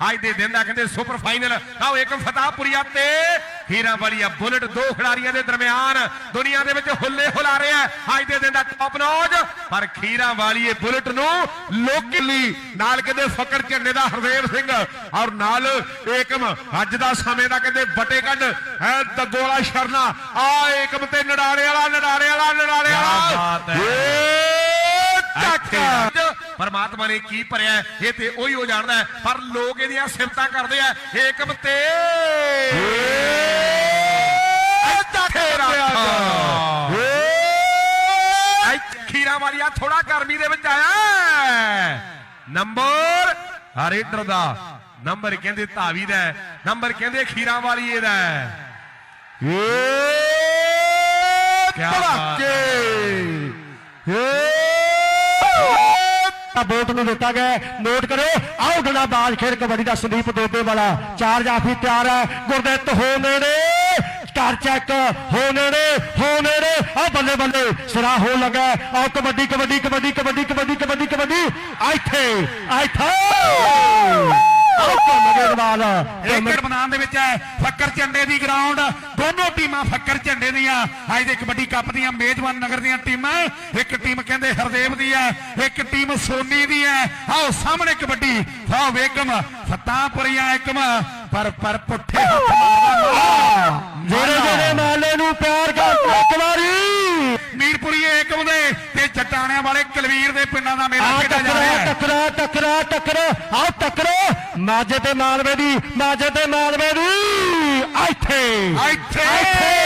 ਅੱਜ ਦੇ ਦਿਨ ਦਾ ਕਹਿੰਦੇ ਸੁਪਰ ਫਾਈਨਲ ਆਓ ਏਕਮ ਫਤਾਹਪੁਰੀਆ ਤੇ ਹੀਰਾਂ ਵਾਲੀਆ ਬੁਲਟ ਦੋ ਖਿਡਾਰੀਆਂ ਦੇ ਦਰਮਿਆਨ ਦੁਨੀਆ ਦੇ ਵਿੱਚ ਹੁੱਲੇ ਹੁਲਾ ਰਿਹਾ। ਅੱਜ ਦੇ ਦਿਨ ਦਾ ਟੌਪ ਨੌਜ ਪਰ ਖੀਰਾਂ ਵਾਲੀਏ ਬੁਲਟ ਨੂੰ ਲੋਕਲੀ ਨਾਲ ਕਹਿੰਦੇ ਫਕਰ ਝੰਡੇ ਦਾ ਹਰਦੇਵ ਸਿੰਘ ਔਰ ਨਾਲ ਏਕਮ ਅੱਜ ਦਾ ਸਮੇਂ ਦਾ ਕਹਿੰਦੇ ਬਟੇ ਕੱਢ ਹੈ ਦਗੋਲਾ ਸ਼ਰਨਾ। ਆ ਏਕਮ ਤੇ ਨਡਾਲੇ ਵਾਲਾ ਨਡਾਲੇ ਵਾਲਾ ਕਿਆ ਵਾਲਾ ਬਾਤ ਹੈ। ਏ ਇੱਥੇ ਟੱਕਰ ਪਰਮਾਤਮਾ ਨੇ ਕੀ ਭਰਿਆ ਇਹ ਤੇ ਉਹੀ ਹੋ ਜਾਣਦਾ। ਪਰ ਲੋਕ ਇਹਦੀਆਂ ਸਿਫਤਾਂ ਕਰਦੇ ਆ ਏਕਮ ਤੇ ਖੀਰਾ ਵਾਲੀਆ ਥੋੜਾ ਗਰਮੀ ਦੇ ਵਿੱਚ ਆਇਆ। ਨੰਬਰ ਹਰੇਡਰ ਦਾ ਨੰਬਰ ਕਹਿੰਦੇ ਧਾਵੀ ਦਾ ਨੰਬਰ ਕਹਿੰਦੇ ਖੀਰਾ ਵਾਲੀਏ ਦਾ। ਏ ਕਿਆ ਬਾਤ ਤਾਂ ਨੂੰ ਦਿੱਤਾ ਗਿਆ ਨੋਟ ਕਰੋ ਆਓ ਗਣਾ ਬਾਲ ਖੇਡ ਕਬੱਡੀ ਦਾ ਸੰਦੀਪ ਦੋਬੇ ਵਾਲਾ। ਚਾਰ ਜਾਫੀ ਤਿਆਰ ਹੈ। ਗੁਰਦਿੱਤ ਹੋ ਨੇੜੇ ਕਰ ਚੈੱਕ ਹੋ ਨੇੜੇ ਹੋ ਨੇੜੇ। ਆ ਬੱਲੇ ਬੱਲੇ, ਸਿਰਾ ਹੋ ਲੱਗਾ ਆਓ ਕਬੱਡੀ ਕਬੱਡੀ ਕਬੱਡੀ ਕਬੱਡੀ ਕਬੱਡੀ ਕਬੱਡੀ ਕਬੱਡੀ। ਇੱਥੇ ਇੱਥੇ। ਬਾਲ ਏਕੜ ਮੈਦਾਨ ਦੇ ਵਿੱਚ ਹੈ ਫੱਕਰ ਝੰਡੇ ਦੀ ਗਰਾਊਂਡ ਦੋਨੋਂ ਟੀਮਾਂ ਫੱਕਰ ਝੰਡੇ ਦੀਆਂ। ਅੱਜ ਦੇ ਕਬੱਡੀ ਕੱਪ ਦੀਆਂ ਮੇਜ਼ਬਾਨ ਨਗਰ ਦੀਆਂ ਟੀਮਾਂ। ਇੱਕ ਟੀਮ ਕਹਿੰਦੇ ਹਰਦੇਵ ਦੀ ਹੈ ਇੱਕ ਟੀਮ ਸੋਨੀ ਦੀ ਹੈ। ਆਓ ਸਾਹਮਣੇ ਕਬੱਡੀ ਆਓ ਵੇਗਮ ਫਤਾਪੁਰੀਆ ਏਕਮ ਪਰ ਪਰ ਪੁੱਠੇ ਹੱਥ ਮਾਰਦਾ। ਜਿਹੜੇ ਜਿਹੜੇ ਮਾਲੇ ਨੂੰ ਪਿਆਰ ਕਰ ਇੱਕ ਵਾਰੀ। ਮੀਰਪੁਰੀ ਏਕਮ ਦੇ ਤੇ ਚਟਾਣਿਆਂ ਵਾਲੇ ਕਲਵੀਰ ਦੇ ਪਿੰਡਾਂ ਦਾ ਮੇਲਾ ਖੇਡਿਆ ਜਾ ਰਿਹਾ ਹੈ। ਟੱਕਰਾ ਟੱਕਰਾ ਟੱਕਰਾ। ਆਓ ਟੱਕਰੋ। ਮਾਝੇ ਤੇ ਮਾਲਵੇ ਦੀ ਮਾਝੇ ਤੇ ਮਾਲਵੇ ਦੀ ਇੱਥੇ। ਇੱਥੇ।